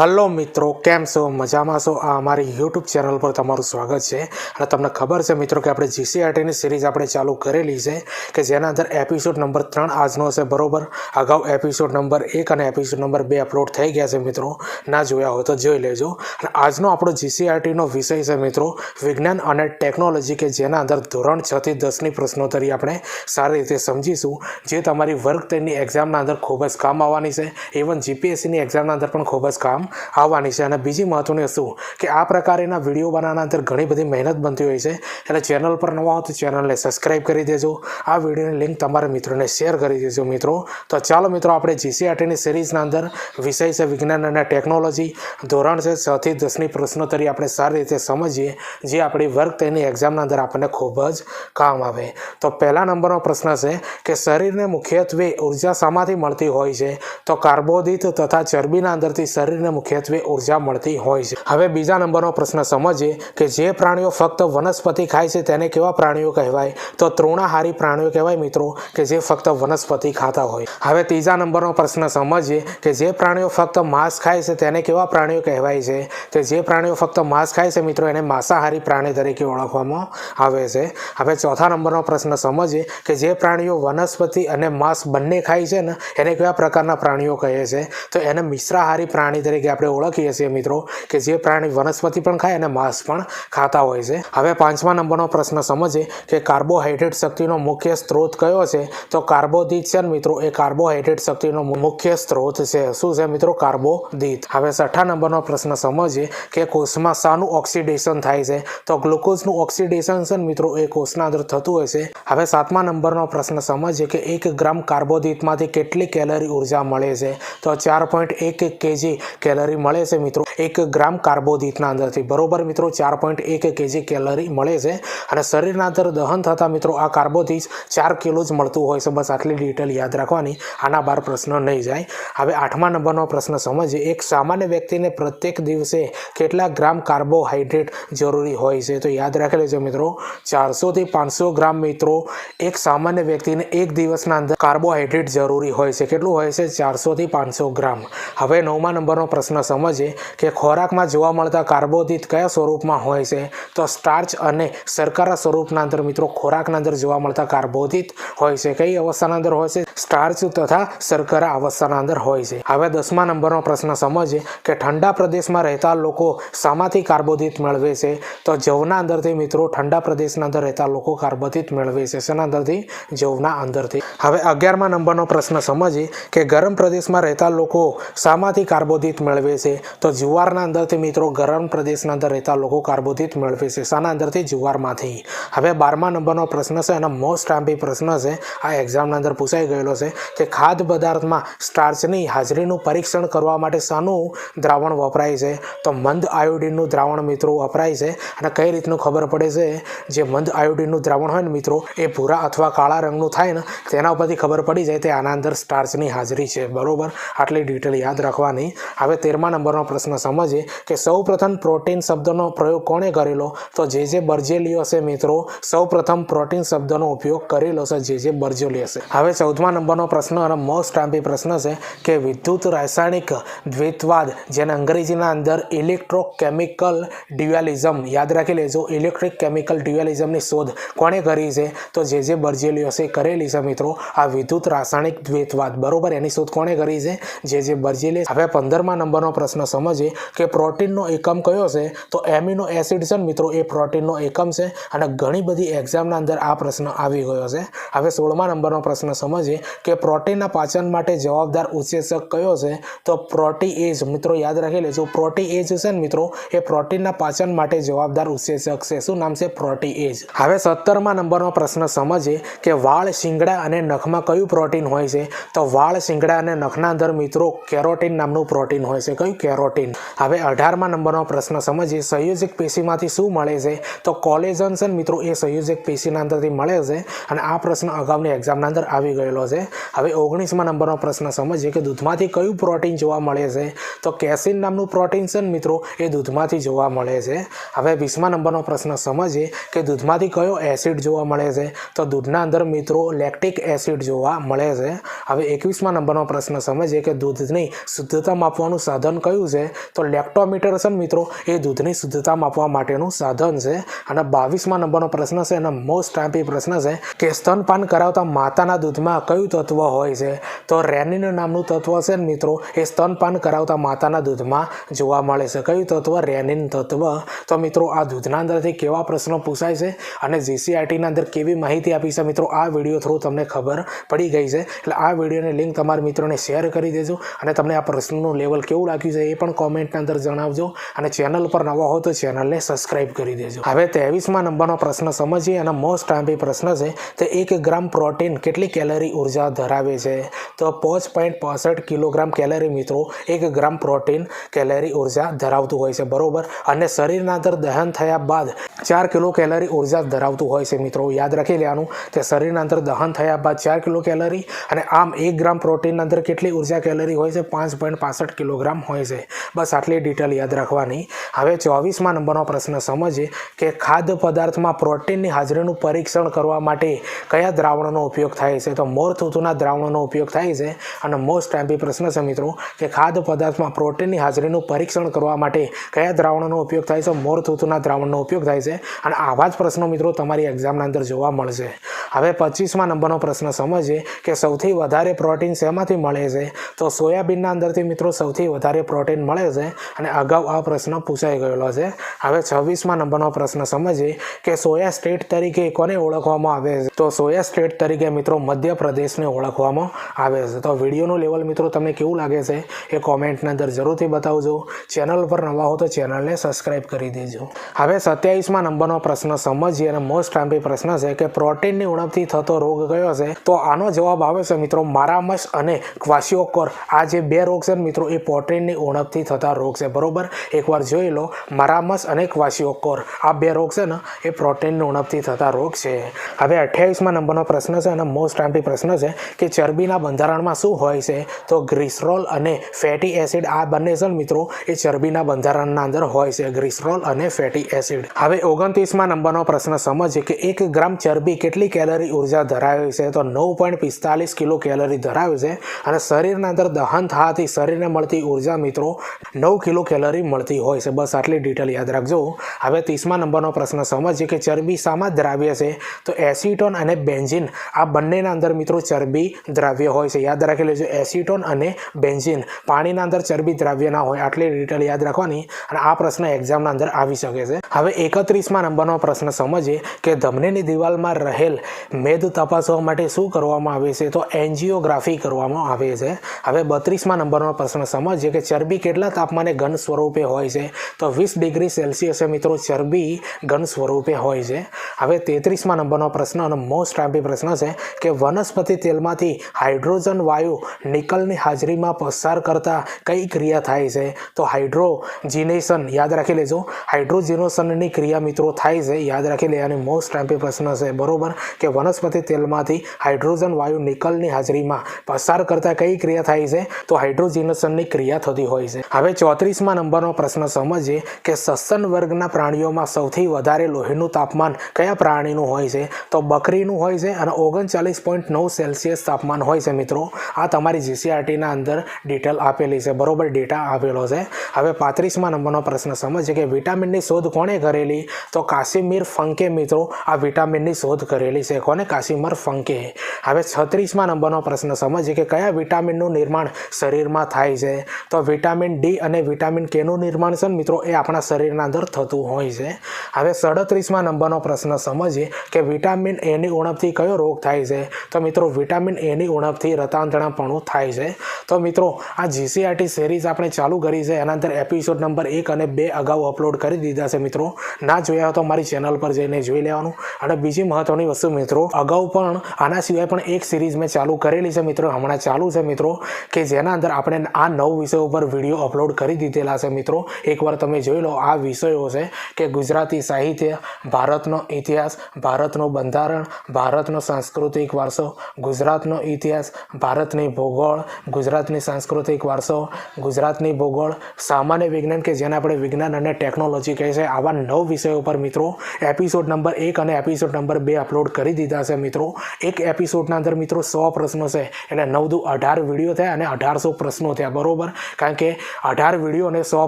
Hello મિત્રો, કેમ છો? મજામાં છો? આ અમારી યુટ્યુબ ચેનલ પર તમારું સ્વાગત છે. અને તમને ખબર છે મિત્રો કે આપણે જીસીઆરટીની સિરીઝ આપણે ચાલુ કરેલી છે, કે જેના અંદર એપિસોડ નંબર ત્રણ આજનો છે બરોબર? અગાઉ એપિસોડ નંબર એક અને એપિસોડ નંબર બે અપલોડ થઈ ગયા છે મિત્રો. ના જોયા હોય તો જોઈ લેજો. અને આજનો આપણો જીસીઆરટીનો વિષય છે મિત્રો, વિજ્ઞાન અને ટેકનોલોજી કે જેના અંદર ધોરણ છ થી દસની પ્રશ્નોત્તરી આપણે સારી રીતે સમજીશું. જે તમારી વર્ગ તેની એક્ઝામના અંદર ખૂબ જ કામ આવવાની છે. ઇવન જીપીએસસીની એક્ઝામના અંદર પણ ખૂબ જ કામ આવવાની છે. અને બીજી મહત્ત્વની વસ્તુ કે આ પ્રકારના વીડિયો બનાવવાના અંદર ઘણી બધી મહેનત બનતી હોય છે. એટલે ચેનલ પર નવા હો તો ચેનલને સબસ્ક્રાઈબ કરી દેજો. આ વિડીયોની લિંક તમારા મિત્રોને શેર કરી દેજો મિત્રો. તો ચાલો મિત્રો, આપણે જીસીઆરટીની સિરીઝના અંદર વિષય છે વિજ્ઞાન અને ટેકનોલોજી ધોરણ છે છથી દસની પ્રશ્નોત્તરી આપણે સારી રીતે સમજીએ, જે આપણી વર્ગ તેની એક્ઝામના અંદર આપણને ખૂબ જ કામ આવે. તો પહેલા નંબરનો પ્રશ્ન છે કે શરીરને મુખ્યત્વે ઊર્જા શામાંથી મળતી હોય છે? તો કાર્બોદિત તથા ચરબીના અંદરથી શરીરને મુખ્યત્વે ઊર્જા મળતી હોય છે. હવે બીજા નંબરનો પ્રશ્ન સમજીએ કે જે પ્રાણીઓ ફક્ત વનસ્પતિ ખાય છે તેને કેવા પ્રાણીઓ કહેવાય? તો તૃણાહારી પ્રાણીઓ કહેવાય મિત્રો કે જે ફક્ત વનસ્પતિ ખાતા હોય. હવે ત્રીજા નંબરનો પ્રશ્ન સમજીએ કે જે પ્રાણીઓ ફક્ત માંસ ખાય છે તેને કેવા પ્રાણીઓ કહેવાય છે? કે જે પ્રાણીઓ ફક્ત માંસ ખાય છે મિત્રો એને માંસાહારી પ્રાણી તરીકે ઓળખવામાં આવે છે. હવે ચોથા નંબરનો પ્રશ્ન સમજીએ કે જે પ્રાણીઓ વનસ્પતિ અને માંસ બંને ખાય છે ને, એને કેવા પ્રકારના પ્રાણીઓ કહે છે? તો એને મિશ્રાહારી પ્રાણી તરીકે આપણે ઓળખીએ છીએ મિત્રો કે જે પ્રાણી વનસ્પતિ પણ ખાય અને માંસ પણ ખાતા હોય છે. હવે પાંચમા નંબરનો પ્રશ્ન સમજીએ કે કાર્બોહાઈડ્રેટ શક્તિનો મુખ્ય સ્ત્રોત કયો છે? તો કાર્બોદિત છે મિત્રો, એ કાર્બોહાઈડ્રેટ શક્તિનો મુખ્ય સ્ત્રોત છે. શું છે મિત્રો? કાર્બોદિત. હવે છઠ્ઠા નંબરનો પ્રશ્ન સમજીએ કે કોષમાં શાનું ઓક્સિડેશન થાય છે. તો ગ્લુકોઝનું ઓક્સિડેશન છે મિત્રો, એ કોષના અંદર થતું હોય છે. હવે સાતમા નંબરનો પ્રશ્ન સમજીએ કે એક ગ્રામ કાર્બોદિતમાંથી કેટલી કેલરી ઊર્જા મળે છે? તો ચાર પોઈન્ટ એક કેજી કેલરી મળે છે મિત્રો. એક ગ્રામ કાર્બોદિતના અંદરથી. બરોબર મિત્રો, ચાર પોઈન્ટ એક કેજી કેલરી મળે છે અને શરીરના અંદર દહન થતાં મિત્રો આ કાર્બોદિત ચાર કિલો જ મળતું હોય છે. બસ આટલી ડિટેલ યાદ રાખવાની. આના બાર પ્રશ્ન નહીં જાય. હવે આઠમા નંબરનો પ્રશ્ન સમજીએ. એક સામાન્ય વ્યક્તિને પ્રત્યેક દિવસે કેટલા ગ્રામ કાર્બોહાઈડ્રેટ જરૂરી હોય છે? તો યાદ રાખી લેજો મિત્રો ચારસોથી પાંચસો ગ્રામ મિત્રો એક સામાન્ય વ્યક્તિને એક દિવસના અંદર કાર્બોહાઈડ્રેટ જરૂરી હોય છે. કેટલું હોય છે? ચારસોથી પાંચસો ગ્રામ. હવે નવમા નંબરનો પ્રશ્ન સમજીએ કે ખોરાકમાં જોવા મળતા કાર્બોદિત કયા સ્વરૂપમાં હોય છે? તો સ્ટાર્ચ અને શર્કરા સ્વરૂપના અંદર મિત્રો ખોરાકના અંદર જોવા મળતા કાર્બોદિત હોય છે. કઈ અવસ્થાના અંદર હોય છે? સ્ટાર્ચ તથા શર્કરા અવસ્થાના અંદર હોય છે. હવે દસમા નંબરનો પ્રશ્ન સમજીએ કે ઠંડા પ્રદેશમાં રહેતા લોકો શામાંથી કાર્બોદિત મેળવે છે? તો જવના અંદરથી મિત્રો ઠંડા પ્રદેશના અંદર રહેતા લોકો કાર્બોદિત મેળવે છે. શેના અંદરથી? જવના અંદરથી. હવે અગિયારમા નંબરનો પ્રશ્ન સમજીએ કે ગરમ પ્રદેશમાં રહેતા લોકો શામાંથી કાર્બોદિત મેળવે છે. તો જુવારના અંદરથી મિત્રો ગરમ પ્રદેશના અંદર રહેતા લોકો કાર્બોદિત મેળવે છે. શાના અંદરથી જુવારમાંથી. હવે બારમા નંબરનો પ્રશ્ન છે અને મોસ્ટ આંબી પ્રશ્ન છે. આ એક્ઝામના અંદર પૂછાઈ ગયેલો છે કે ખાદ્ય પદાર્થમાં સ્ટાર્ચની હાજરીનું પરીક્ષણ કરવા માટે શાનું દ્રાવણ વપરાય છે? તો મંદ આયોડિનનું દ્રાવણ મિત્રો વપરાય છે. અને કઈ રીતનું ખબર પડે છે? જે મંદ આયોડિનનું દ્રાવણ હોય ને મિત્રો, એ ભૂરા અથવા કાળા રંગનું થાય ને, તેના ઉપરથી ખબર પડી જાય તે આના અંદર સ્ટાર્ચની હાજરી છે. બરાબર? આટલી ડિટેલ યાદ રાખવાની. હવે તેરમા નંબરનો પ્રશ્ન સમજીએ કે સૌ પ્રથમ પ્રોટીન શબ્દનો પ્રયોગ કોણે કરેલો? તો જે જે બર્જેલિયોસે મિત્રો, સૌપ્રથમ પ્રોટીન શબ્દનો ઉપયોગ કરેલો છે જે જે બર્જેલિયસે હવે ચૌદમા નંબરનો પ્રશ્ન અને મોસ્ટ આંબી પ્રશ્ન છે કે વિદ્યુત રાસાયણિક દ્વૈતવાદ, જેને અંગ્રેજીના અંદર ઇલેક્ટ્રોકેમિકલ ડ્યુઅલિઝમ યાદ રાખી લેજો, ઇલેક્ટ્રિક કેમિકલ ડ્યુઅલિઝમની શોધ કોણે કરી છે? તો જે જે બર્જેલિયસે કરેલી છે મિત્રો, આ વિદ્યુત રાસાયણિક દ્વૈતવાદ. બરોબર, એની શોધ કોણે કરી છે? જે જે બર્જેલિયસ હવે પંદરમા નંબરનો પ્રશ્ન સમજીએ કે પ્રોટીનનો એકમ કયો છે? તો એમિનો એસિડ છે મિત્રો, એ પ્રોટીનનો એકમ છે અને ઘણી બધી એક્ઝામના અંદર આ પ્રશ્ન આવી ગયો છે. હવે સોળમા નંબરનો પ્રશ્ન સમજીએ કે પ્રોટીનના પાચન માટે જવાબદાર ઉત્સેચક કયો છે? તો પ્રોટીએજ મિત્રો યાદ રાખી લેજો પ્રોટીએજ છે ને મિત્રો, એ પ્રોટીનના પાચન માટે જવાબદાર ઉત્સેચક છે. શું નામ છે? પ્રોટીએજ હવે સત્તરમા નંબરનો પ્રશ્ન સમજીએ કે વાળ શિંગડા અને નખમાં કયું પ્રોટીન હોય છે? તો વાળ શિંગડા અને નખના અંદર મિત્રો, કેરોટીન નામનું પ્રોટીન હોય છે. કયું કેરોટીન? હવે અઢારમા નંબરનો પ્રશ્ન સમજીએ. સંયોજક પેશીમાંથી શું મળે છે? તો કોલેજન છે મિત્રો, એ સંયોજક પેશીના અંદરથી મળે છે અને આ પ્રશ્ન અગાઉની એક્ઝામના અંદર આવી ગયેલો છે. હવે ઓગણીસમાં નંબરનો પ્રશ્ન સમજીએ કે દૂધમાંથી કયું પ્રોટીન જોવા મળે છે? તો કેસિન નામનું પ્રોટીન છે મિત્રો, એ દૂધમાંથી જોવા મળે છે. હવે વીસમા નંબરનો પ્રશ્ન સમજીએ કે દૂધમાંથી કયો એસિડ જોવા મળે છે? તો દૂધના અંદર મિત્રો, લેક્ટિક એસિડ જોવા મળે છે. હવે એકવીસમા નંબરનો પ્રશ્ન સમજીએ કે દૂધની શુદ્ધતા માપવાનું સાધન કયું છે? તો લેક્ટોમીટર છે મિત્રો, એ દૂધની શુદ્ધતા માપવા માટેનું સાધન છે. અને બાવીસમા નંબરનો પ્રશ્ન છે, અને મોસ્ટ ટાઈપી પ્રશ્ન છે કે સ્તનપાન કરાવતા માતાના દૂધમાં કયું તત્વ હોય છે? તો રેનિન નામનું તત્વ છે ને મિત્રો, એ સ્તનપાન કરાવતા માતાના દૂધમાં જોવા મળે છે. કયું તત્વ? રેનિન તત્વ. તો મિત્રો, આ દૂધના અંદરથી કેવા પ્રશ્નો પૂછાય છે અને જીસીઆરટીના અંદર કેવી માહિતી આપી છે મિત્રો? આ વીડિયો થ્રુ તમને ખબર પડી ગઈ છે. એટલે આ વિડીયોની લિંક તમારા મિત્રોને શેર કરી દેજો અને તમને આ પ્રશ્નનું લેવલ કેવું લાગ્યું છે એ પણ કોમેન્ટની અંદર જણાવજો. અને ચેનલ પર નવા હો તો ચેનલને સબસ્ક્રાઇબ કરી દેજો. હવે ત્રેવીસમાં નંબરનો પ્રશ્ન સમજીએ અને મોસ્ટ આંબી પ્રશ્ન છે તે એક ગ્રામ પ્રોટીન કેટલી કેલરી ઊર્જા ધરાવે છે? તો પાંચ પોઈન્ટ પાસઠ કિલોગ્રામ કેલરી મિત્રો એક ગ્રામ પ્રોટીન કેલરી ઊર્જા ધરાવતું હોય છે. બરોબર? અને શરીરના અંદર દહન થયા બાદ ચાર કિલો કેલરી ઊર્જા ધરાવતું હોય છે મિત્રો. યાદ રાખી લેવાનું તે શરીરના અંદર દહન થયા બાદ ચાર કિલો કેલરી અને આમ એક ગ્રામ પ્રોટીનના અંદર કેટલી ઊર્જા કેલરી હોય છે? પાંચ પોઈન્ટ પાસઠ કિલોગ્રામ હોય છે. બસ આટલી ડિટેલ યાદ રાખવાની. હવે ચોવીસમાં નંબરનો પ્રશ્ન સમજીએ કે ખાદ્ય પદાર્થમાં પ્રોટીનની હાજરીનું પરીક્ષણ કરવા માટે કયા દ્રાવણનો ઉપયોગ થાય છે? તો મોર થૂથુના દ્રાવણનો ઉપયોગ થાય છે અને મોસ્ટ ટાઈમ્પી પ્રશ્ન છે મિત્રો, કે ખાદ્ય પદાર્થમાં પ્રોટીનની હાજરીનું પરીક્ષણ કરવા માટે કયા દ્રાવણનો ઉપયોગ થાય છે? મોર થૂથુના દ્રાવણનો ઉપયોગ થાય છે. અને આવા જ પ્રશ્નો મિત્રો તમારી એક્ઝામના અંદર જોવા મળશે. હવે પચીસમાં નંબરનો પ્રશ્ન સમજીએ કે સૌથી વધારે પ્રોટીન શેમાંથી મળે છે? તો સોયાબીનના અંદરથી મિત્રો સૌથી વધારે પ્રોટીન મળે છે અને અગાઉ આ પ્રશ્ન પૂછાઈ ગયેલો છે. હવે છવ્વીસમાં નંબરનો પ્રશ્ન સમજીએ કે સોયા સ્ટેટ તરીકે કોને ઓળખવામાં આવે છે? તો સોયા સ્ટેટ તરીકે મિત્રો મધ્યપ્રદેશને ઓળખવામાં આવે છે. તો વિડીયોનું લેવલ મિત્રો તમને કેવું લાગે છે એ કોમેન્ટની અંદર જરૂરથી બતાવજો. ચેનલ પર નવા હો તો ચેનલને સબસ્ક્રાઇબ કરી દેજો. હવે સત્યાવીસમાં નંબરનો પ્રશ્ન સમજીએ અને મોસ્ટ લાંબી પ્રશ્ન છે કે પ્રોટીનની ઉણપથી થતો રોગ કયો છે? તો આનો જવાબ આવે છે મિત્રો મારામસ અને ક્વાસિયોકોર આ જે બે રોગ છે મિત્રો એ પ્રોટીનની ઉણપથી થતા રોગ છે. બરાબર? એકવાર જોઈ લો. મરામસ અને ક્વાસિયોકોર આ બે રોગ છે ને, એ પ્રોટીનની ઉણપથી થતા રોગ છે. હવે અઠ્યાવીસમાં નંબરનો પ્રશ્ન છે અને મોસ્ટ ટાઈમ્પી પ્રશ્ન છે કે ચરબીના બંધારણમાં શું હોય છે? તો ગ્રીસરોલ અને ફેટી એસિડ, આ બંને છે મિત્રો, એ ચરબીના બંધારણના અંદર હોય છે. ગ્રીસરોલ અને ફેટી એસિડ. હવે ઓગણત્રીસમાં નંબરનો પ્રશ્ન સમજીએ કે એક ગ્રામ ચરબી કેટલી કેલરી ઊર્જા ધરાવે છે? તો નવ પોઈન્ટ પિસ્તાલીસ કિલો કેલરી ધરાવે છે અને શરીરના અંદર દહન થવાથી શરીરને મળતી ઊર્જા મિત્રો, નવ કિલો કેલરી મળતી હોય છે. બસ આટલી ડિટેલ યાદ રાખજો. હવે ત્રીસમા નંબરનો પ્રશ્ન સમજીએ કે ચરબી શામાં દ્રાવ્ય છે? તો એસિટોન અને બેન્ઝિન, આ બંનેના અંદર મિત્રો ચરબી દ્રાવ્ય હોય છે. યાદ રાખી લેજો, એસિટોન અને બેન્ઝિન પાણીના અંદર ચરબી દ્રાવ્ય ના હોય. આટલી ડિટેલ યાદ રાખવાની અને આ પ્રશ્ન એક્ઝામના અંદર આવી શકે છે. હવે એકત્રીસમાં નંબરનો પ્રશ્ન સમજીએ કે ધમનીની દિવાલમાં રહેલ મેદ તપાસવા માટે શું કરવામાં આવે છે? તો એન્જિયોગ્રાફી કરવામાં આવે છે. હવે બત્રીસમાં નંબરનો પ્રશ્ન સમજીએ કે ચરબી કેટલા તાપમાને ઘન સ્વરૂપે હોય છે? તો વીસ ડિગ્રી સેલ્સિયસે મિત્રો, ચરબી ઘન સ્વરૂપે હોય છે. હવે તેત્રીસમાં નંબરનો પ્રશ્ન અને મોસ્ટ ટાઈમ્પી પ્રશ્ન છે કે વનસ્પતિ તેલમાંથી હાઇડ્રોજન વાયુ નિકલની હાજરીમાં પસાર કરતા કઈ ક્રિયા થાય છે? તો હાઇડ્રોજિનેશન, યાદ રાખી લેજો. હાઇડ્રોજિનેશનની ક્રિયા મિત્રો થાય છે, યાદ રાખી લે. અને મોસ્ટ ટાઈમ્પી પ્રશ્ન છે, બરોબર? કે વનસ્પતિ તેલમાંથી હાઇડ્રોજન વાયુ નિકલની હાજરીમાં પસાર કરતાં કઈ ક્રિયા થાય છે? તો હાઇડ્રોજિનેશનની ક્રિયા થતી હોય છે. હવે ચોત્રીસમાં નંબરનો પ્રશ્ન સમજીએ કે સસ્તન વર્ગના પ્રાણીઓમાં સૌથી વધારે લોહીનું તાપમાન કયા પ્રાણીનું હોય છે? તો બકરીનું હોય છે અને ઓગણચાલીસ પોઈન્ટ નવ સેલ્સિયસ તાપમાન હોય છે મિત્રો. આ તમારી જીસીઆરટીના અંદર ડિટેલ આપેલી છે. બરોબર ડેટા આપેલો છે. હવે પાંત્રીસમાં નંબરનો પ્રશ્ન સમજીએ કે વિટામિનની શોધ કોણે કરેલી? તો કાશીમીર ફંકે મિત્રો આ વિટામિનની શોધ કરેલી છે. કોને? કાશીમર ફંકે. હવે છત્રીસમાં નંબરનો પ્રશ્ન સમજીએ કે કયા વિટામિનનું નિર્માણ શરીરમાં થાય છે? તો વિટામિન ડી અને વિટામિન કેનું નિર્માણ છે મિત્રો, એ આપણા શરીરના અંદર થતું હોય છે. હવે સડત્રીસમાં નંબરનો પ્રશ્ન સમજીએ કે વિટામિન એની ઉણપથી કયો રોગ થાય છે? તો મિત્રો, વિટામિન એની ઉણપથી રતાંતણાપણું થાય છે. તો મિત્રો, આ જીસીઆરટી સિરીઝ આપણે ચાલુ કરી છે, એના અંદર એપિસોડ નંબર એક અને બે અગાઉ અપલોડ કરી દીધા છે મિત્રો. ના જોયા હોય તો મારી ચેનલ પર જઈને જોઈ લેવાનું. અને બીજી મહત્વની વસ્તુ મિત્રો, અગાઉ પણ આના સિવાય પણ એક સિરીઝ મેં ચાલુ કરેલી છે મિત્રો, હમણાં ચાલુ છે મિત્રો, કે જેના અંદર આપણે આ નવ વિષયો ઉપર વીડિયો અપલોડ કરી દીધેલા છે મિત્રો. એકવાર તમે જોઈ લો, આ વિષયો છે કે ગુજરાતી સાહિત્ય, ભારતનો ઇતિહાસ, ભારતનું બંધારણ, ભારતનો સાંસ્કૃતિક વારસો, ગુજરાતનો ઇતિહાસ, ભારતની ભૂગોળ, ગુજરાતની સાંસ્કૃતિક વારસો, ગુજરાતની ભૂગોળ, સામાન્ય વિજ્ઞાન કે જેને આપણે વિજ્ઞાન અને ટેકનોલોજી કહે છે. આવા નવ વિષયો પર મિત્રો એપિસોડ નંબર એક અને એપિસોડ નંબર બે અપલોડ કરી દીધા છે મિત્રો. એક એપિસોડના અંદર મિત્રો સો પ્રશ્નો છે. એટલે નવ દુ અઢાર વીડિયો થયા અને અઢારસો પ્રશ્નો થયા. બરોબર? કારણ કે અઢાર વીડિયો અને સો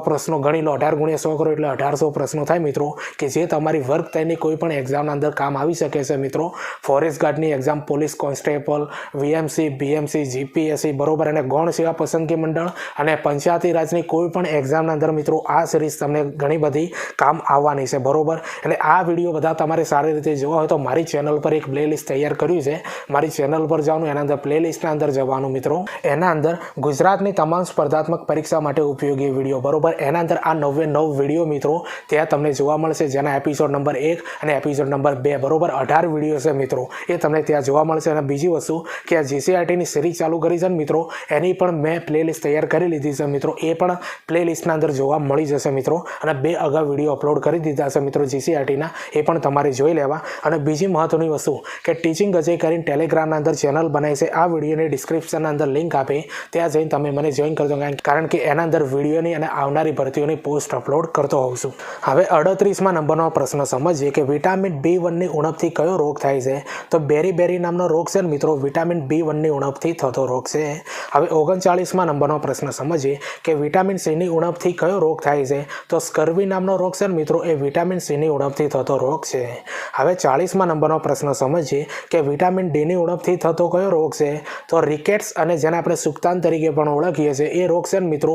પ્રશ્નો, ગણી લો, અઢાર ગુણ્યા સો કરો એટલે અઢારસો પ્રશ્નો થાય મિત્રો, કે જે તમારી વર્ક તેની કોઈ પણ એક્ઝામના અંદર કામ આવી શકે છે મિત્રો. Forest ગાર્ડની exam police constable VMC BMC GPSC બરોબર અને ગૌણ સેવા પસંદગી મંડળ અને પંચાયતી રાજની કોઈ પણ એક્ઝામના અંદર મિત્રો, આ સિરીઝ તમને ઘણી બધી કામ આવવાની છે, બરોબર? એટલે આ વીડિયો બધા તમારે સારી રીતે જોવા હોય તો મારી ચેનલ પર એક પ્લેલિસ્ટ તૈયાર કર્યું છે. મારી ચેનલ પર જવાનું, એના અંદર પ્લેલિસ્ટના અંદર જવાનું મિત્રો. એના અંદર ગુજરાતની તમામ સ્પર્ધાત્મક પરીક્ષા માટે ઉપયોગી વીડિયો. બરોબર? એના અંદર આ નવે નવ વીડિયો મિત્રો ત્યાં તમને જોવા મળશે. જેના એપિસોડ નંબર એક અને એપિસોડ નંબર બે. બરોબર? અઢાર વીડિયો છે મિત્રો. એ તમને ત્યાં જોવા મળશે. અને બીજી વસ્તુ કે આ જીસીઆરટીની સિરીઝ ચાલુ કરી છે ને મિત્રો, એની પણ મેં પ્લેલિસ્ટ તૈયાર કરી લીધી છે મિત્રો. એ પણ પ્લેલિસ્ટના અંદર જોવા મળી જશે મિત્રો. અને બે અગાઉ વીડિયો અપલોડ કરી દીધા છે મિત્રો જીસીઆરટીના એ પણ તમારે જોઈ લેવા. અને બીજી મહત્વની વસ્તુ કે ટીચિંગ અજય કરીને ટેલિગ્રામના અંદર ચેનલ બનાવી છે. આ વિડીયોની ડિસ્ક્રિપ્શનના અંદર લિંક આપે. ત્યાં જઈને તમે મને જોઈન કરજો. કારણ કે એના અંદર વિડીયોની અને આવનારી ભરતીઓની પોસ્ટ અપલોડ કરતો હોઉં છું. હવે અડત્રીસમાં નંબરનો પ્રશ્ન સમજીએ કે વિટામિન બી વનની ઉણપથી કયો રોગ થાય છે? તો બેરી બેરી નામનો રોગ છે મિત્રો વિટામિન બી વનની ઉણપથી થતો રોગ છે. હવે ઓગણચાળીસમાં નંબરનો પ્રશ્ન સમજીએ કે વિટામિન સીની ઉણપથી કયો રોગ થાય છે? તો સ્કર્વી નામનો રોગ છે મિત્રો, એ વિટામિન સીની ઉણપથી થતો રોગ છે. હવે ચાળીસમાં નંબરનો પ્રશ્ન સમજીએ કે વિટામિન ડીની ઉણપથી થતો કયો રોગ છે? તો રિકેટ્સ અને જેને આપણે સુક્તાન તરીકે પણ ઓળખીએ છીએ, એ રોગ છે મિત્રો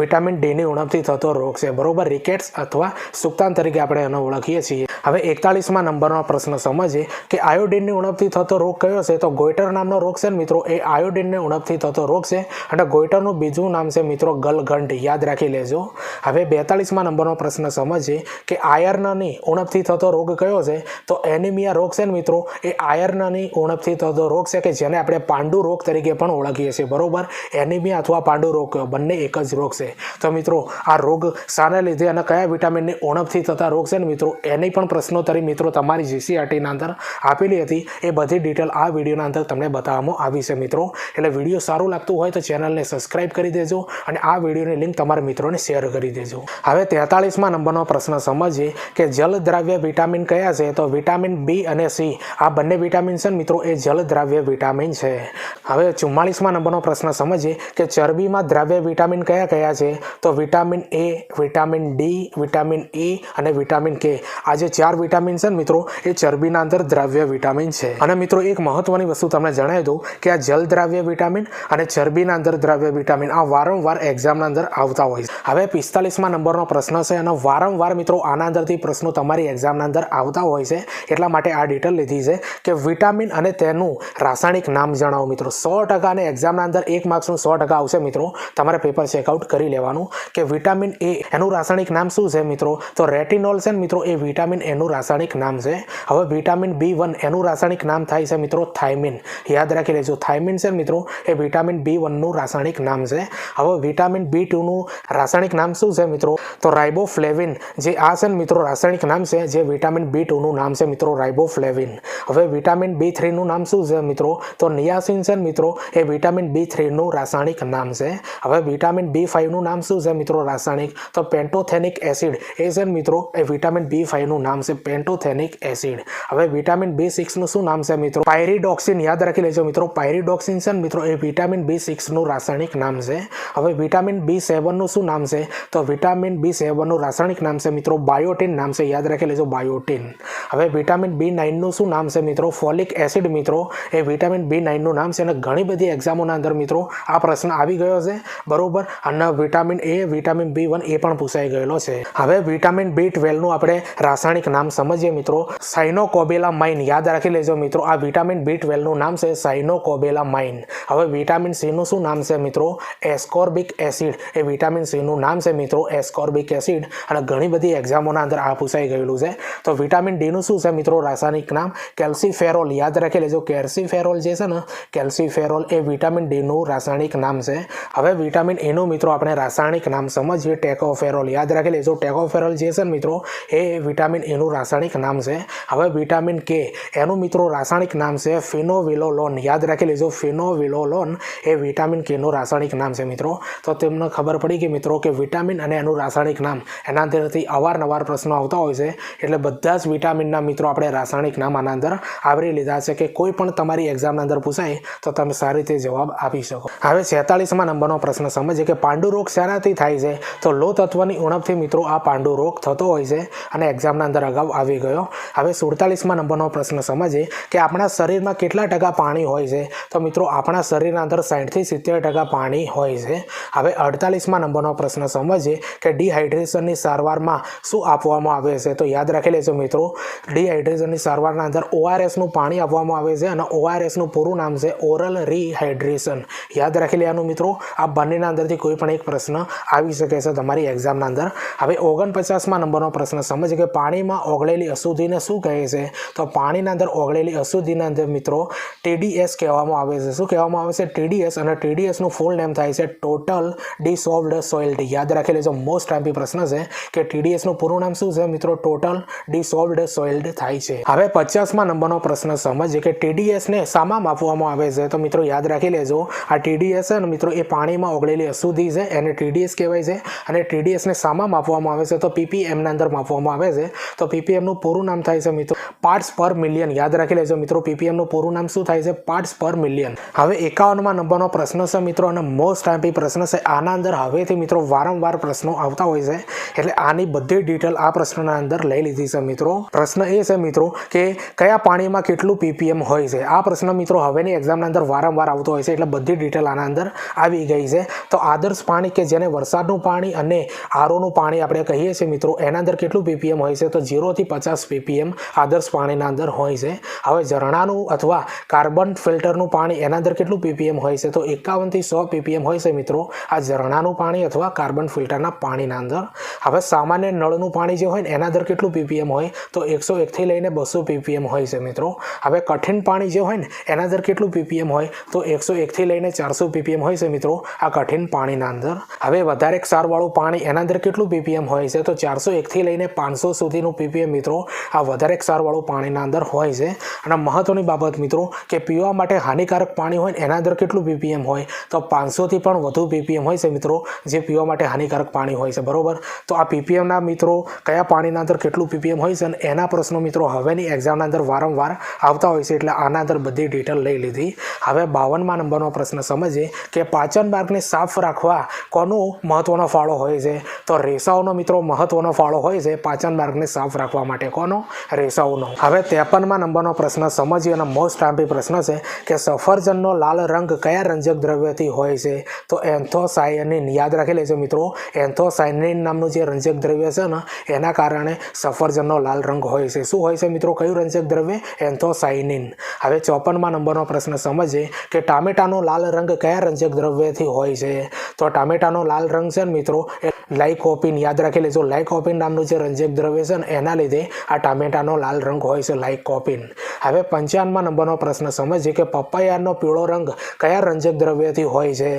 વિટામિન ડીની ઉણપથી થતો રોગ છે. બરોબર? રિકેટ્સ અથવા સુક્તાન તરીકે આપણે એને ઓળખીએ છીએ. હવે એકતાલીસમાં નંબરનો પ્રશ્ન સમજીએ કે આયોડિનની ઉણપથી થતો રોગ કયો છે? તો ગોઈટર નામનો રોગ છે મિત્રો, એ આયોડિનની ઉણપથી થતો રોગ છે. અને ગોઈટરનું બીજું નામ છે મિત્રો ગલગંઠ યાદ રાખી લેજો. હવે બેતાલીસમાં નંબરનો પ્રશ્ન સમજીએ કે આયર્નની ઉણપથી થતો રોગ કયો છે? તો એનિમિયા રોગ છે મિત્રો, એ આયર્નની ઉણપથી થતો રોગ છે કે જેને આપણે પાંડુ રોગ તરીકે પણ ઓળખીએ છીએ. બરોબર? એનિમિયા અથવા પાંડુ રોગ બંને એક જ રોગ છે. તો મિત્રો, આ રોગ શાના લીધે અને કયા વિટામિનની ઉણપથી થતા રોગ છે ને મિત્રો, એની પણ પ્રશ્નોત્તરી મિત્રો તમારી જીસીઆરટીના અંદર આપેલી હતી. એ બધી ડિટેલ આ વિડીયોના અંદર તમને બતાવવામાં આવી છે મિત્રો. એટલે વીડિયો સારું લાગતું હોય તો ચેનલને સબસ્ક્રાઇબ કરી દેજો અને આ વિડીયોની લિંક તમારા મિત્રોને શેર કરી દેજો. હવે તેતાળીસમાં નંબરનો પ્રશ્ન સમજીએ કે જલદ્રાવ્ય વિટામિન કયા છે? તો વિટામિન બી અને સી. આ બંને વિટામિન છે મિત્રો, એ જલદ્રાવ્ય વિટામિન છે. હવે ચુમ્માળીસમાં નંબરનો પ્રશ્ન સમજીએ કે ચરબીમાં દ્રાવ્ય વિટામિન કયા કયા છે? તો vitamin A, vitamin D vitamin E અને વિટામિન કે આ જે ચાર વિટામિન છે ને મિત્રો? એ ચરબીના અંદર દ્રાવ્ય વિટામિન છે. અને મિત્રો એક મહત્વની વસ્તુ તમને જણાવી દઉં કે આ જલ દ્રાવ્ય વિટામિન અને ચરબીના અંદર દ્રાવ્ય વિટામિન આ વારંવાર એક્ઝામના અંદર આવતા હોય છે. હવે પિસ્તાલીસમાં નંબરનો પ્રશ્ન છે અને વારંવાર મિત્રો આના અંદરથી પ્રશ્નો તમારી એક્ઝામના અંદર આવતા હોય છે. એટલા માટે આ ડિટેલ લીધી છે કે વિટામિન અને તેનું રાસાયણિક નામ જણાવો મિત્રો. સો ટકા અને એક્ઝામના અંદર એક માર્ક્સનું સો ટકા આવશે મિત્રો. તમારે પેપર ચેકઆઉટ કરી લેવાનું કે વિટામિન એ એનું રાસાયણિક નામ શું છે મિત્રો? તો રેટિનોલ છે મિત્રો, એ વિટામિન એનું રાસાયણિક નામ છે. હવે વિટામિન બી વન એનું રાસાયણિક નામ થાય છે મિત્રો થાઇમિન યાદ રાખી લેજો થાઇમિન છે મિત્રો, એ વિટામિન બી વનનું રાસાયણિક નામ છે. હવે વિટામિન બી ટુનું રાસાયણિક નામ શું છે મિત્રો? તો રાઇબોફ્લેવિન જે આ છે મિત્રો, રાસાયણિક નામ છે, જે વિટામિન બી ટુનું નામ છે મિત્રો રાઇબોફ્લેવિન હવે વિટામિન બી થ્રીનું નામ શું છે મિત્રો? તો નિયાસિન છે મિત્રો, એ વિટામિન બી થ્રીનું રાસાયણિક નામ છે. હવે વિટામિન બી ફાઇવનું નામ શું છે મિત્રો રાસાયણિક? તો પેન્ટોથેનિક એસિડ એ છે મિત્રો, એ વિટામિન બી ફાઇવનું નામ છે પેન્ટોથેનિક એસિડ હવે વિટામિન બી સિક્સનું શું નામ છે મિત્રો? પાયરીડોક્સિન યાદ રાખી લેજો મિત્રો પાયરીડોક્સિન છે મિત્રો, એ વિટામિન બી સિક્સનું રાસાયણિક નામ છે. હવે વિટામિન બી સેવનનું શું નામ છે? તો વિટામિન બી સેવનનું રાસાયણિક નામ છે મિત્રો બાયોટિન નામ છે. યાદ રાખી લેજો બાયોટિન હવે વિટામિન બી નાઇનનું શું નામ છે મિત્રો? ફોલિક એસિડ મિત્રો, એ વિટામિન બી નાઇનનું નામ છે. અને ઘણી બધી એક્ઝામોના અંદર મિત્રો આ પ્રશ્ન આવી ગયો છે. બરોબર? અને vitamin A, vitamin B one એ પણ પૂછાઈ ગયેલો છે. હવે વિટામિન બી ટ્વેલ્વનું આપણે રાસાયણિક નામ સમજીએ મિત્રો. Cyanocobalamin. યાદ રાખી લેજો મિત્રો, આ વિટામિન બી ટ્વેલ્વનું નામ છે સાઇનોકોબેલા માઇન. હવે વિટામિન સીનું શું નામ છે મિત્રો? Ascorbic acid. એ વિટામિન સીનું નામ છે મિત્રો, એસ્કોર્બિક એસિડ. અને ઘણી બધી એક્ઝામોના અંદર આ પૂછાઈ ગયેલું છે. તો વિટામિન ડીનું શું છે મિત્રો રાસાયણિક નામ? કેલ્સીફેરોલ. યાદ રાખી લેજો, કેલ્સીફેરોલ જે છે ને, કેલ્સીફેરોલ એ વિટામિન ડીનું રાસાયણિક નામ છે. હવે વિટામિન એનું મિત્રો આપણે રાસાયણિક નામ સમજીએ, ટેકોફેરોલ. યાદ રાખી લેજો ટેકોફેરોલ જે છે ને મિત્રો, એ વિટામિન એનું રાસાયણિક નામ છે. હવે વિટામિન કે, એનું મિત્રો રાસાયણિક નામ છે ફિનોવિલોલોન. યાદ રાખી લેજો ફિનોવિલોલોન, એ વિટામિન કેનું રાસાયણિક નામ છે મિત્રો. તો તેમને ખબર પડી કે મિત્રો કે વિટામિન અને એનું રાસાયણિક નામ એના અંદરથી અવારનવાર પ્રશ્નો આવતા હોય છે. એટલે બધા જ વિટામિનના મિત્રો આપણે રાસાયણિક નામ આના અંદર આવરી લીધા છે કે કોઈ પણ તમારી એક્ઝામના અંદર પૂછાય, તો તમે સારી રીતે જવાબ આપી શકો. હવે છેતાળીસમાં નંબરનો પ્રશ્ન સમજીએ કે પાંડુ રોગ શેનાથી થાય છે? તો લો તત્વની ઉણપથી મિત્રો આ પાંડુ રોગ થતો હોય છે અને એક્ઝામના અંદર અગાઉ આવી ગયો. હવે સુડતાલીસમાં નંબરનો પ્રશ્ન સમજીએ કે આપણા શરીરમાં કેટલા ટકા પાણી હોય છે? તો મિત્રો, આપણા શરીરના અંદર સાઠથી સિત્તેર ટકા પાણી હોય છે. હવે અડતાલીસમાં નંબરનો પ્રશ્ન સમજીએ કે ડિહાઇડ્રેશનની સારવારમાં શું આપવામાં આવે છે? તો યાદ રાખી લેજો મિત્રો, ડિહાઇડ્રેશનની સારવારના અંદર ઓઆરએસનું પાણી આપવામાં આવે છે અને ઓઆરએસનું પૂરું નામ છે ઓરલ રિહાઇડ્રેશન. યાદ રાખી લેવાનું મિત્રો, આ બંનેના અંદરથી કોઈ પણ એક પ્રશ્ન આવી શકે છે તમારી એક્ઝામના અંદર. હવે ઓગણપચાસમાં નંબરનો પ્રશ્ન, સમજ કે પાણીમાં ઓગળેલી અશુદ્ધિને શું કહે છે? તો પાણીના અંદર ઓગળેલી અશુદ્ધિના અંદર મિત્રો ટીડીએસ કહેવામાં આવે છે. શું કહેવામાં આવે છે? ટીડીએસ અને ટીડીએસનું ફૂલ નેમ થાય છે ટોટલ ડિસોલ્વડ સોઇલ્ડ યાદ રાખી લેજો મોસ્ટ આઈમ્પી પ્રશ્ન છે કે ટીડીએસનું પૂરું નામ શું છે મિત્રો? ટોટલ ડિસોલ્વડ સોઇલ્ડ થાય છે. હવે પચાસમાં નંબરનો પ્રશ્ન સમજીએ કે ટીડીએસને શામાં માપવામાં આવે છે. તો મિત્રો યાદ રાખી લેજો, આ ટીડીએસ છે ને મિત્રો એ પાણીમાં ઓગળેલી અશુદ્ધિ છે, એને ટીડીએસ કહેવાય છે અને ટીડીએસને શામાં માપવામાં આવે છે? તો પીપીએમના અંદર માપવામાં આવે છે. તો પીપીએમનું પૂરું નામ થાય છે મિત્રો પાર્ટ્સ પર મિલિયન યાદ રાખી લેજો મિત્રો પીપીએમનું પૂરું નામ શું થાય છે? પાર્ટ્સ પર મિલિયન હવે એકાવનમાં નંબરનો પ્રશ્ન છે મિત્રો અને મોસ્ટ ટાઈમ્પી પ્રશ્ન છે. આના અંદર હવેથી મિત્રો વારંવાર પ્રશ્નો આવતા હોય છે. એટલે આની બધી ડિટેલ આ પ્રશ્નના અંદર લઈ લીધી છે મિત્રો. પ્રશ્ન એ છે મિત્રો કે કયા પાણીમાં કેટલું પીપીએમ હોય છે? આ પ્રશ્ન મિત્રો હવેની એક્ઝામના અંદર વારંવાર આવતો હોય છે. એટલે બધી ડિટેલ આના અંદર આવી ગઈ છે. તો આદર્શ પાણી કે જેને વરસાદનું પાણી અને આરોનું પાણી આપણે કહીએ છીએ મિત્રો, એના અંદર કેટલું પીપીએમ હોય છે? તો ઝીરોથી પચાસ પીપીએમ આદર્શ પાણીના અંદર હોય છે. હવે ઝરણાનું અથવા કાર્બન ફિલ્ટરનું પાણી એના અંદર કેટલું પીપીએમ હોય છે? તો એકાવનથી સો પીપીએમ હોય છે મિત્રો, આ ઝરણાનું પાણી અથવા કાર્બન ફિલ્ટરના પાણીના અંદર. હવે સામાન્ય નળનું પાણી જે હોય ને, એના અંદર કેટલું પીપીએમ હોય? તો એકસો એકથી લઈને બસો પીપીએમ હોય છે મિત્રો. હવે કઠિન પાણી જે હોય ને, એના અંદર કેટલું પીપીએમ હોય? તો એકસો એકથી લઈને ચારસો પીપીએમ હોય છે મિત્રો. આ કઠિન પાણીના અંદર. હવે વધારે ક્ષારવાળું પાણી એના અંદર કેટલું પીપીએમ હોય છે? તો ચારસો એકથી લઈને પાંચસો સુધીનું પીપીએમ મિત્રો, આ વધારે ક્ષારવાળું પાણીના અંદર હોય છે. અને મહત્ત્વની બાબત મિત્રો, કે પીવા માટે હાનિકારક પાણી હોય એના અંદર કેટલું પીપીએમ હોય? તો પાંચસોથી પણ વધુ પીપીએમ હોય છે મિત્રો, જે પીવા માટે હાનિકારક પાણી હોય છે. બરોબર? તો આ પીપીએમના મિત્રો, કયા પાણીના અંદર કેટલું પીપીએમ હોય છે? અને એના પ્રશ્નો મિત્રો હવેની એક્ઝામના અંદર વારંવાર આવતા હોય છે, એટલે આના અંદર બધી ડિટેલ લઈ લીધી. હવે બાવનમાં નંબરનો પ્રશ્ન સમજીએ, કે પાચન માર્ગને સાફ રાખવા કોનો મહત્વનો ફાળો હોય છે? તો રેસાઓનો મિત્રો મહત્વનો ફાળો હોય છે પાચન માર્ગને સાફ રાખવા માટે. કોનો? રેસાઓનો. હવે ત્રેપનમાં નંબરનો પ્રશ્ન સમજીએ અને મોસ્ટ આંપી પ્રશ્ન છે કે સફરજનનો લાલ રંગ કયા રંજક દ્રવ્યથી હોય છે? તો એન્થોસાયનિન. યાદ રાખી લેજો મિત્રો, એન્થોસાયનિન નામનું જે રંજક દ્રવ્ય છે ને, એના કારણે સફરજનનો લાલ રંગ હોય છે. શું હોય છે મિત્રો? કયું રંજક દ્રવ્ય? એન્થોસાયનિન. હવે ચોપનમાં નંબરનો પ્રશ્ન સમજીએ કે ટામેટાનો લાલ રંગ કયા રંજક દ્રવ્યથી હોય છે. તો ટામેટાનો લાલ રંગ છે ને મિત્રો, એ લાઇકોપિન યાદ રાખી લેજો લાઇકોપિન નામનું જે રંજક દ્રવ્ય છે ને, એના લીધે આ ટામેટાનો લાલ રંગ હોય છે લાઇકોપિન હવે પંચાવનમાં નંબરનો પ્રશ્ન સમજીએ કે પપૈયાનો પીળો રંગ કયા રંજક દ્રવ્યથી હોય છે?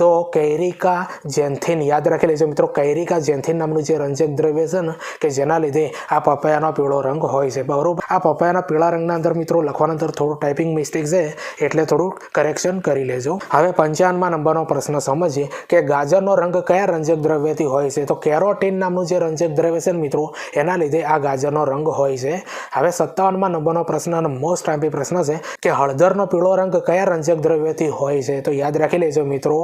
તો કૈરિકા જેન્થિન યાદ રાખી લેજો મિત્રો. કૈરિકા જેન્થિન નામનું જે રંજક દ્રવ્ય છે ને, કે જેના લીધે આ પપૈયાનો પીળો રંગ હોય છે. બરોબર? આ પપૈયાના પીળા રંગના અંદર મિત્રો લખવાના અંદર થોડું ટાઈપિંગ મિસ્ટેક છે, એટલે થોડું કરેક્શન કરી લેજો. હવે પંચાવનમાં નંબરનો પ્રશ્ન સમજીએ કે ગાજરનો રંગ કયા રંજક દ્રવ્યથી હોય છે? તો કેરોટીન નામનું જે રંજક દ્રવ્ય છે ને મિત્રો, એના લીધે આ ગાજરનો રંગ હોય છે. હવે સત્તાવનમાં નંબરનો પ્રશ્ન અને મોસ્ટ આંપી પ્રશ્ન છે કે હળદરનો પીળો રંગ કયા રંજક દ્રવ્યથી હોય છે? તો યાદ રાખી લેજો મિત્રો.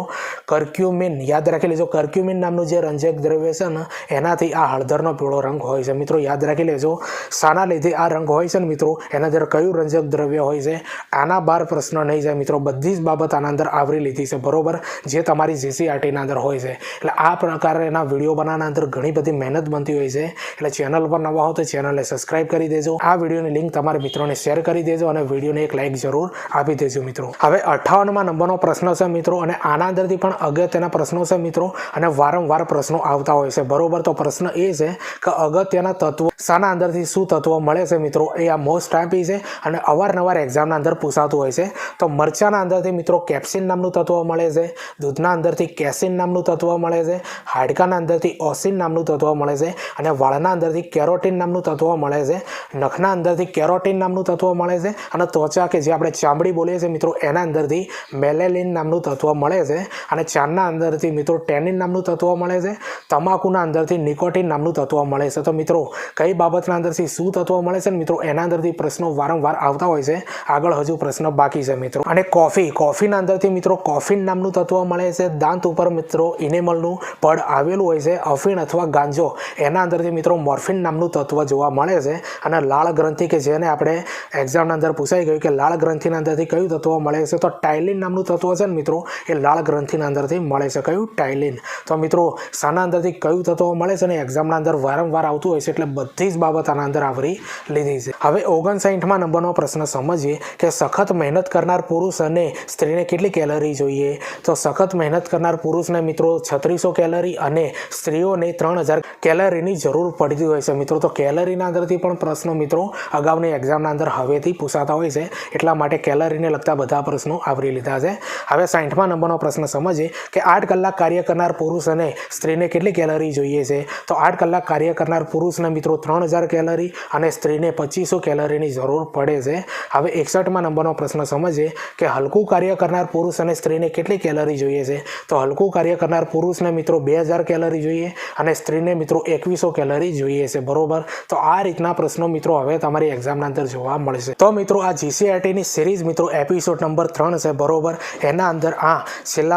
કર્ક્યુમિન યાદ રાખી લેજો કર્ક્યુમિન નામનું જે રંજક દ્રવ્ય છે ને, એનાથી આ હળદરનો પીળો રંગ હોય છે. મિત્રો, યાદ રાખી લેજો, શાના લીધે આ રંગ હોય છે ને મિત્રો, એના અંદર કયું રંજક દ્રવ્ય હોય છે, આના બાર પ્રશ્ન નહીં જાય. મિત્રો, બધી જ બાબત આના અંદર આવરી લીધી છે, બરોબર? જે તમારી જીસીઆરટીના અંદર હોય છે. એટલે આ પ્રકારના વીડિયો બનાવવાના અંદર ઘણી બધી મહેનત બનતી હોય છે. એટલે ચેનલ પર નવા હો તો ચેનલને સબસ્ક્રાઇબ કરી દેજો. આ વિડીયોની લિંક તમારા મિત્રોને શેર કરી દેજો અને વિડીયોને એક લાઇક જરૂર આપી દેજો મિત્રો. હવે અઠાવનમાં નંબરનો પ્રશ્ન છે મિત્રો, અને આના અંદરથી અંદરથી પણ અગત્યના પ્રશ્નો છે મિત્રો, અને વારંવાર પ્રશ્નો આવતા હોય છે. બરોબર, તો પ્રશ્ન એ છે કે અગત્યના તત્વો શાના અંદરથી શું તત્વો મળે છે મિત્રો? એ આ મોસ્ટ ટાઈપી છે અને અવારનવાર એક્ઝામના અંદર પૂછાતું હોય છે. તો મરચાના અંદરથી મિત્રો કેપ્સિન નામનું તત્વ મળે છે, દૂધના અંદરથી કેસિન નામનું તત્વ મળે છે, હાડકાના અંદરથી ઓસિન નામનું તત્વ મળે છે, અને વાળના અંદરથી કેરોટીન નામનું તત્વ મળે છે, નખના અંદરથી કેરોટીન નામનું તત્વ મળે છે, અને ત્વચા કે જે આપણે ચામડી બોલીએ છીએ મિત્રો, એના અંદરથી મેલેલિન નામનું તત્વ મળે છે અને ચાના અંદરથી મિત્રો ટેનિન નામનું તત્વ મળે છે, તમાકુના અંદરથી નિકોટિન નામનું તત્વ મળે છે. તો મિત્રો, કઈ બાબતના અંદરથી શું તત્વ મળે છે મિત્રો, એના અંદરથી પ્રશ્નો વારંવાર આવતા હોય છે. આગળ હજુ પ્રશ્ન બાકી છે મિત્રો. અને કોફી, કોફીના અંદરથી મિત્રો કોફીન નામનું તત્વ મળે છે. દાંત ઉપર મિત્રો ઇનેમલનું પડ આવેલું હોય છે, અફીણ અથવા ગાંજો, એના અંદરથી મિત્રો મોર્ફિન નામનું તત્વ જોવા મળે છે. અને લાળ ગ્રંથિ કે જેને આપણે એક્ઝામના અંદર પૂછાઈ ગયું કે લાળ ગ્રંથિના અંદરથી કયું તત્વ મળે છે, તો ટાઇલિન નામનું તત્વ છે ને મિત્રો, એ લાળ ગ્રંથિના અંદરથી મળે છે. કયું? ટાઇલિન તો મિત્રો, શાના અંદરથી કયું તત્વ મળે છે ને એક્ઝામના અંદર વારંવાર આવતું હોય છે એટલે બધી જ બાબત આના અંદર આવરી લીધી છે. હવે ઓગણસાઠમાં નંબરનો પ્રશ્ન સમજીએ કે સખત મહેનત કરનાર પુરુષ અને સ્ત્રીને કેટલી કેલરી જોઈએ? તો સખત મહેનત કરનાર પુરુષને મિત્રો છત્રીસો કેલરી અને સ્ત્રીઓને ત્રણ હજાર કેલરીની જરૂર પડતી હોય છે. મિત્રો, તો કેલરીના અંદરથી પણ પ્રશ્નો મિત્રો અગાઉની એક્ઝામના અંદર હવેથી પૂછાતા હોય છે. એટલા માટે કેલરીને લગતા બધા પ્રશ્નો આવરી લીધા છે. હવે સાઠમા નંબરનો પ્રશ્ન સમજીએ કે આઠ કલાક કાર્ય કરનાર પુરુષ અને સ્ત્રીને કેટલી કેલરી જોઈએ છે? તો આઠ કલાક કાર્ય કરનાર પુરુષને મિત્રો ત્રણ હજાર કેલરી અને સ્ત્રીને પચીસો કેલરીની જરૂર પડે છે. હવે એકસઠમાં નંબરનો પ્રશ્ન સમજીએ કે હલકું કાર્ય કરનાર પુરુષ અને સ્ત્રીને કેટલી કેલરી જોઈએ છે? તો હલકું કાર્ય કરનાર પુરુષને મિત્રો બે હજાર કેલરી જોઈએ અને સ્ત્રીને મિત્રો એકવીસો કેલરી જોઈએ છે. બરોબર? તો આ રીતના પ્રશ્નો મિત્રો હવે તમારી એક્ઝામના અંદર જોવા મળશે. તો મિત્રો આ જીસીઆરટીની સિરીઝ મિત્રો એપિસોડ નંબર ત્રણ છે. બરોબર? એના અંદર આ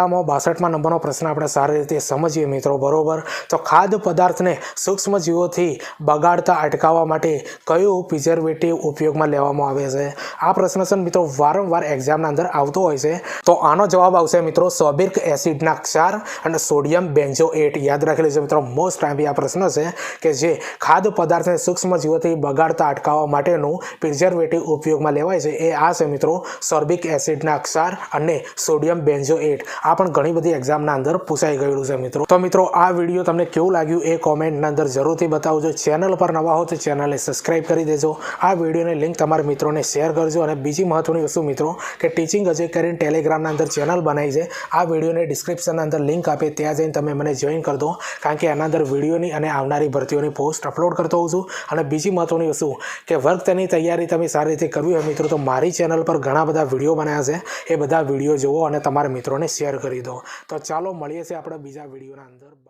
છેલ્લામાં બાસઠમાં નંબરનો પ્રશ્ન આપણે સારી રીતે સમજીએ મિત્રો, બરોબર? તો ખાદ્ય પદાર્થને સૂક્ષ્મ જીવોથી બગાડતા અટકાવવા માટે કયું પ્રિઝર્વેટિવ ઉપયોગમાં લેવામાં આવે છે? આ પ્રશ્ન છે મિત્રો, વારંવાર એક્ઝામના અંદર આવતો હોય છે. તો આનો જવાબ આવશે મિત્રો સોબિક એસિડના ક્ષાર અને સોડિયમ બેન્ઝોએટ. યાદ રાખી લેજો મિત્રો મોસ્ટ ટાઈમ આ પ્રશ્ન છે કે જે ખાદ્ય પદાર્થને સૂક્ષ્મ જીવોથી બગાડતા અટકાવવા માટેનું પ્રિઝર્વેટિવ ઉપયોગમાં લેવાય છે. એ આ છે મિત્રો સોર્બિક એસિડના ક્ષાર અને સોડિયમ બેન્ઝોએટ. આ પણ ઘણી બધી એક્ઝામના અંદર પૂછાઈ ગયેલું છે મિત્રો. તો મિત્રો, આ વીડિયો તમને કેવું લાગ્યું એ કોમેન્ટના અંદર જરૂરથી બતાવજો. ચેનલ પર નવા હો તો ચેનલને સબસ્ક્રાઇબ કરી દેજો. આ વિડીયોની લિંક તમારા મિત્રોને શેર કરજો. અને બીજી મહત્વની વસ્તુ મિત્રો, કે ટીચિંગ અજય કરીને ટેલિગ્રામના અંદર ચેનલ બનાવી છે. આ વિડીયોને ડિસ્ક્રિપ્શનના અંદર લિંક આપે. ત્યાં જઈને તમે મને જોઈન કરી દો. કારણ કે એના અંદર વિડીયોની અને આવનારી ભરતીઓની પોસ્ટ અપલોડ કરતો હોઉં છું. અને બીજી મહત્વની વસ્તુ, કે વર્ક તેની તૈયારી તમે સારી રીતે કરવી હોય મિત્રો, તો મારી ચેનલ પર ઘણા બધા વીડિયો બનાવ્યા છે. એ બધા વીડિયો જુઓ અને તમારા મિત્રોને શેર કરી દો. તો ચાલો મળીએ છીએ આપણે બીજા વિડીયોના અંદર.